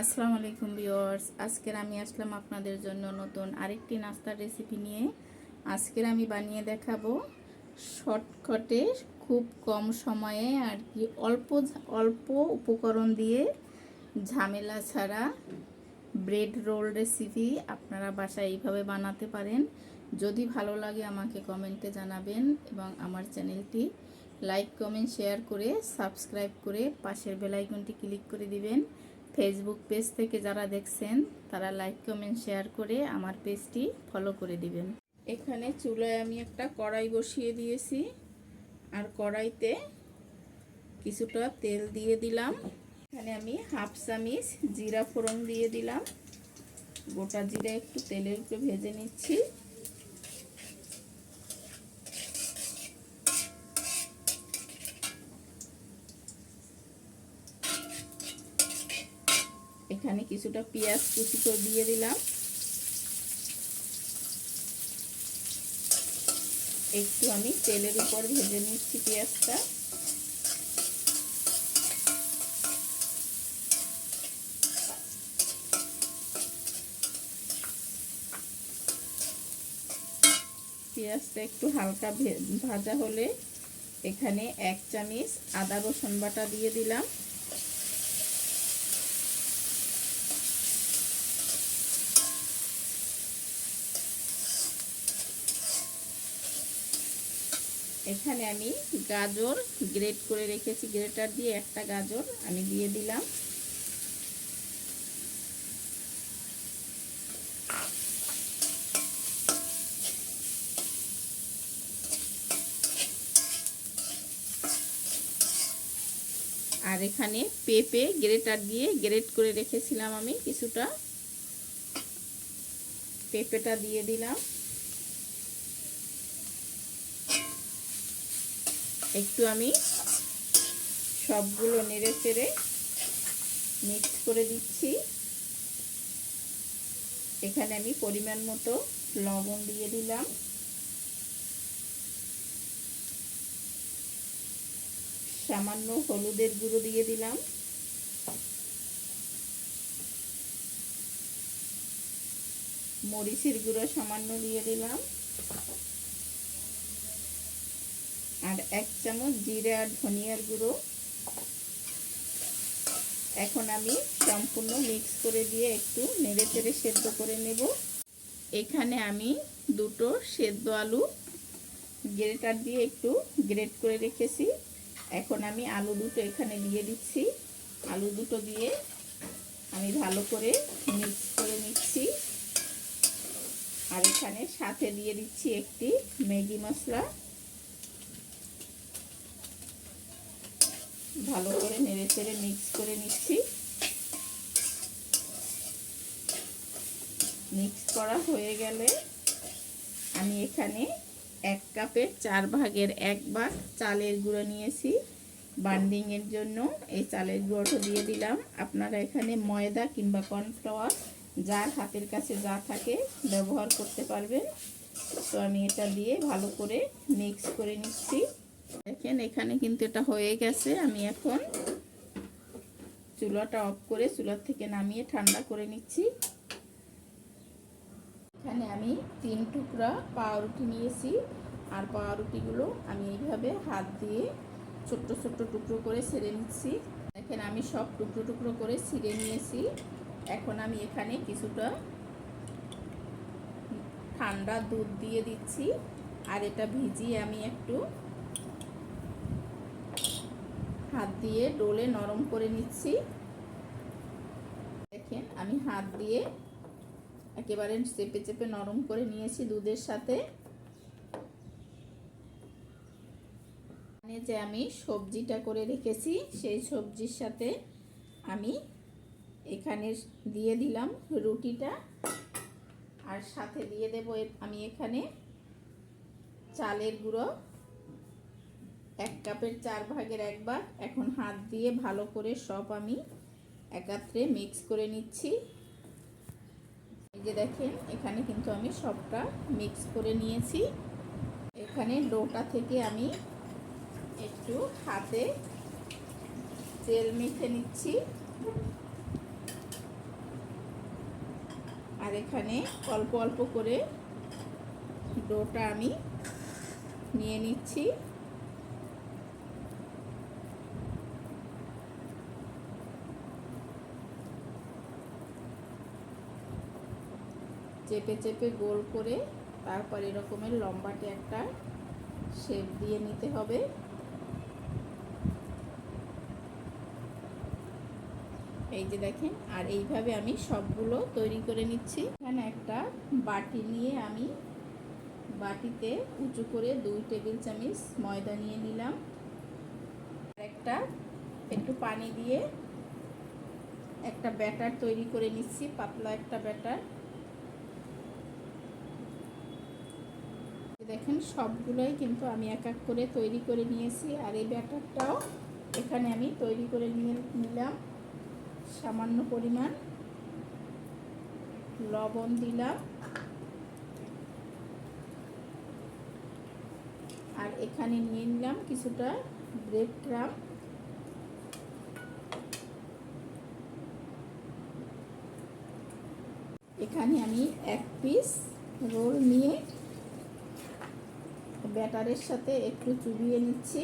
আসসালামু আলাইকুম ভিউয়ার্স। আজকের আমি আসলাম আপনাদের জন্য নতুন আরেকটি নাস্তার রেসিপি নিয়ে। আজকের আমি বানিয়ে দেখাবো শর্টকাটে খুব কম সময়ে আর কি অল্প অল্প উপকরণ দিয়ে ঝামেলা ছাড়া ব্রেড রোল রেসিপি আপনারা বাসায় এইভাবে বানাতে পারেন। যদি ভালো লাগে আমাকে কমেন্টে জানাবেন এবং আমার চ্যানেলটি লাইক কমেন্ট শেয়ার করে সাবস্ক্রাইব করে পাশের বেলাইকনটি ক্লিক করে দিবেন। ফেসবুক পেজ থেকে যারা দেখছেন, তারা লাইক কমেন্ট শেয়ার করে আমার পেজটি ফলো করে দিবেন। এখানে চুলায় আমি একটা কড়াই বসিয়ে দিয়েছি। আর কড়াইতে কিছুটা তেল দিয়ে দিলাম। এখানে আমি হাফ চামিচ জিরা ফোড়ন দিয়ে দিলাম। গোটা জিরা একটু তেলের উপরে ভেজে নিচ্ছি। এখানে কিছুটা পেঁয়াজ কুচি করে দিয়ে দিলাম। একটু আমি তেলের উপর ভেজে নিচ্ছি পেঁয়াজটা। পেঁয়াজটা একটু হালকা ভাজা হলে এখানে এক চামচ আদা রসুন বাটা দিয়ে দিলাম। এখানে আমি গাজর গ্রেট করে রেখেছি, গ্রেটার দিয়ে একটা গাজর আমি দিয়ে দিলাম। আর এখানে পেঁপে গ্রেটার দিয়ে গ্রেট করে রেখেছিলাম আমি কিছুটা। পেঁপেটা দিয়ে দিলাম। একটু আমি সবগুলো নেড়ে চেড়ে মিক্স করে দিচ্ছি। এখানে আমি পরিমাণ মতো লবণ দিয়ে দিলাম। সামান্য হলুদের গুঁড়ো দিয়ে দিলাম। মরিচের গুঁড়ো সামান্য দিয়ে দিলাম। আর এক চামচ জিরে আর ধনিয়ার গুঁড়ো। এখন আমি সম্পূর্ণ মিক্স করে দিয়ে একটু নেড়ে চেড়ে সেদ্ধ করে নেব। এখানে আমি দুটো সেদ্ধ আলু গ্রেটার দিয়ে একটু গ্রেট করে রেখেছি। এখন আমি আলু দুটো এখানে দিয়ে দিচ্ছি। আলু দুটো দিয়ে আমি ভালো করে মিক্স করে নিচ্ছি। আর এখানে সাথে দিয়ে দিচ্ছি একটি ম্যাগি মশলা। ভালো করে নেড়ে চেড়ে মিক্স করে নিচ্ছি। মিক্স করা হয়ে গেলে আমি এখানে এক কাপের চার ভাগের এক ভাগ চালের গুঁড়ো নিয়েছি। বান্ডিংয়ের জন্য এই চালের গুঁড়োটা দিয়ে দিলাম। আপনারা এখানে ময়দা কিংবা কর্নফ্লাওয়ার যার হাতের কাছে যা থাকে ব্যবহার করতে পারবেন। তো আমি এটা দিয়ে ভালো করে মিক্স করে নিচ্ছি। দেখেন, এখানে কিন্তু এটা হয়ে গেছে। আমি এখন চুলাটা অফ করে চুলার থেকে নামিয়ে ঠান্ডা করে নিচ্ছি। এখানে আমি তিন টুকরা পাউরুটি নিয়েছি। আর পাউরুটিগুলো আমি এইভাবে হাত দিয়ে ছোট্ট ছোট্ট টুকরো করে ছেড়ে নিচ্ছি। দেখেন, আমি সব টুকরো টুকরো করে ছিঁড়ে নিয়েছি। এখন আমি এখানে কিছুটা ঠান্ডা দুধ দিয়ে দিচ্ছি। আর এটা ভিজিয়ে আমি একটু হাত দিয়ে ডোলে নরম করে নিচ্ছি। দেখেন, আমি হাত দিয়ে একেবারে চেপে চেপে নরম করে নিয়েছি দুধের সাথে। যে আমি সবজিটা করে রেখেছি, সেই সবজির সাথে আমি এখানে দিয়ে দিলাম রুটিটা। আর সাথে দিয়ে দেব আমি এখানে চালের গুঁড়ো। এক কাপের চার ভাগের এক ভাগ এখন হাত দিয়ে ভালো করে সব আমি একাত্রে মিক্স করে নিচ্ছি। এই যে দেখেন, এখানে কিন্তু আমি সবটা মিক্স করে নিয়েছি। এখানে ডোটা থেকে আমি একটু হাতে তেল মেখে নিচ্ছি। আর এখানে অল্প অল্প করে ডোটা আমি নিয়ে নিচ্ছি। চেপে চেপে গোল করে তারপর এরকমের লম্বাটে একটা শেপ দিয়ে নিতে হবে। এই যে দেখেন, আর এইভাবে আমি সবগুলো তৈরি করে নিচ্ছি। এখানে একটা বাটি নিয়ে আমি বাটিতে উঁচু করে দুই টেবিল চামচ ময়দা নিয়ে নিলাম। একটা একটু পানি দিয়ে একটা ব্যাটার তৈরি করে নিচ্ছি, পাতলা একটা ব্যাটার। দেখেন, সবগুলোই কিন্তু আমি এক এক করে তৈরি করে নিয়েছি। আর এই ব্যাটারটাও এখানে আমি তৈরি করে নিয়ে নিলাম। সামান্য পরিমাণ লবণ দিলাম। আর এখানে নিয়ে নিলাম কিছুটা ব্রেড ক্রাম এখানে আমি এক পিস রোল নিয়ে ব্যাটারের সাথে একটু চুবিয়ে নিচ্ছি।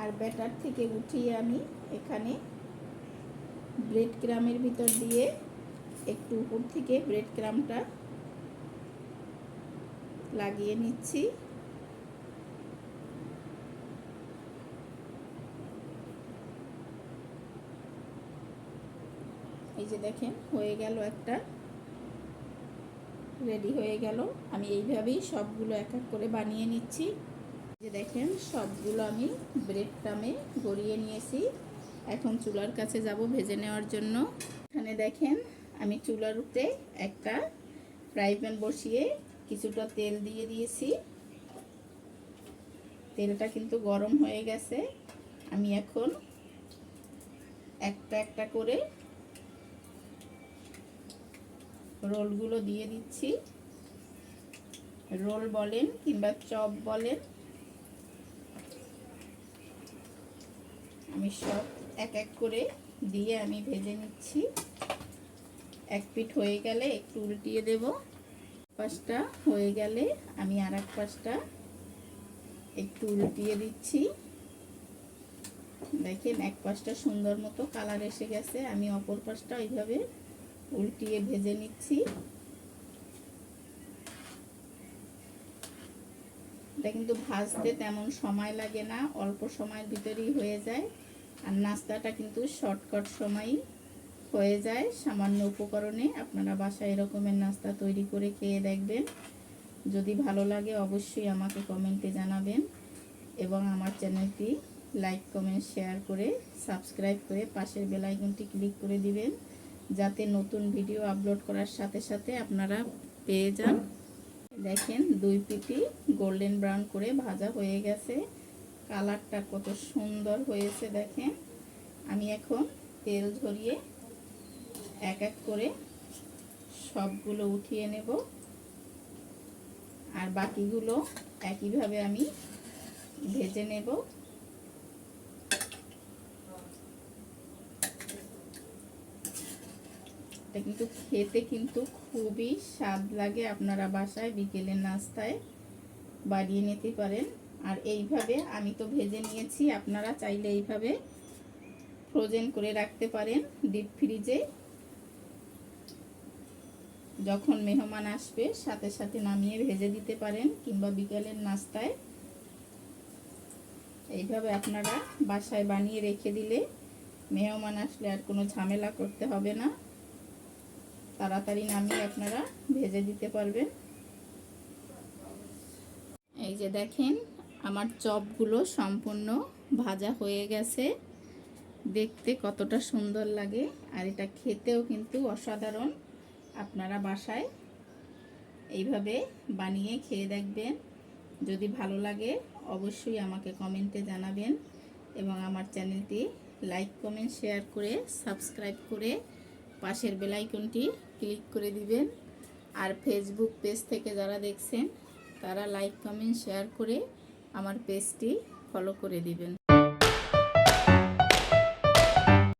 আর ব্যাটার থেকে উঠিয়ে আমি এখানে ব্রেড ক্রামের ভিতর দিয়ে একটু উপর থেকে ব্রেড ক্রামটা লাগিয়ে নিচ্ছি। এই যে দেখেন, হয়ে গেল একটা রেডি হয়ে গেল। আমি এইভাবেই সবগুলো এক এক করে বানিয়ে নিচ্ছি। যে দেখেন, সবগুলো আমি ব্রেড ক্রামে গড়িয়ে নিয়েছি। এখন চুলার কাছে যাব ভেজে নেওয়ার জন্য। এখানে দেখেন, আমি চুলার উপরে একটা ফ্রাই প্যান বসিয়ে কিছুটা তেল দিয়ে দিয়েছি। তেলটা কিন্তু গরম হয়ে গেছে। আমি এখন একটা একটা করে রোলগুলো দিয়ে দিচ্ছি। রোল বলেন কিংবা চপ বলেন। আমি সব এক এক করে দিয়ে আমি ভেজে নিচ্ছি। এক পিঠ হয়ে গেলে একটু উল্টিয়ে দেব। পাশটা হয়ে গেলে আমি আর এক পাশটা একটু উল্টিয়ে দিচ্ছি। দেখেন এক পাশটা সুন্দর মতো কালার এসে গেছে। আমি অপর পাশটা এইভাবে উল্টিয়ে ভেজে নিচ্ছি। এটা কিন্তু ভাজতে তেমন সময় লাগে না, অল্প সময়ের ভিতরেই হয়ে যায়। আর নাস্তাটা কিন্তু শর্টকাট সময়ই হয়ে যায় সামান্য উপকরণে। আপনারা বাসায় এরকমের নাস্তা তৈরি করে খেয়ে দেখবেন। যদি ভালো লাগে অবশ্যই আমাকে কমেন্টে জানাবেন এবং আমার চ্যানেলটি লাইক, কমেন্ট, শেয়ার করে সাবস্ক্রাইব করে পাশের বেলাইকনটি ক্লিক করে দিবেন। যাতে নতুন ভিডিও আপলোড করার সাথে সাথে আপনারা পেয়ে যান। দেখেন দুই পিটি গোল্ডেন ব্রাউন করে ভাজা হয়ে গেছে। কালারটা কত সুন্দর হয়েছে দেখেন। আমি এখন তেল ঝরিয়ে এক এক করে সবগুলো উঠিয়ে নেব। আর বাকিগুলো একইভাবে আমি ভেজে নেব। এটা কিন্তু খেতে কিন্তু খুবই স্বাদ লাগে আপনারা বাসায় বিকেলের নাস্তায় বাড়িয়ে নিতে পারেন। আর এইভাবে আমি তো ভেজে নিয়েছি, আপনারা চাইলে এইভাবে ফ্রোজেন করে রাখতে পারেন ডিপ ফ্রিজে যখন মেহমান আসবে, সাথে সাথে নামিয়ে ভেজে দিতে পারেন কিংবা বিকেলের নাস্তায়। এইভাবে আপনারা বাসায় বানিয়ে রেখে দিলে মেহমান আসলে আর কোনো ঝামেলা করতে হবে না। তাড়াতাড়ি নামিয়ে আপনারা ভেজে দিতে পারবেন। এই যে দেখেন, আমার চপগুলো সম্পূর্ণ ভাজা হয়ে গেছে। দেখতে কতটা সুন্দর লাগে, আর এটা খেতেও কিন্তু অসাধারণ। আপনারা বাসায় এইভাবে বানিয়ে খেয়ে দেখবেন। যদি ভালো লাগে, অবশ্যই আমাকে কমেন্টে জানাবেন এবং আমার চ্যানেলটি লাইক, কমেন্ট, শেয়ার করে সাবস্ক্রাইব করে পাশের বেলাইকনটি ক্লিক করে দিবেন। আর ফেসবুক পেজ থেকে যারা দেখছেন, তারা লাইক কমেন্ট শেয়ার করে আমার পেজটি ফলো করে দিবেন।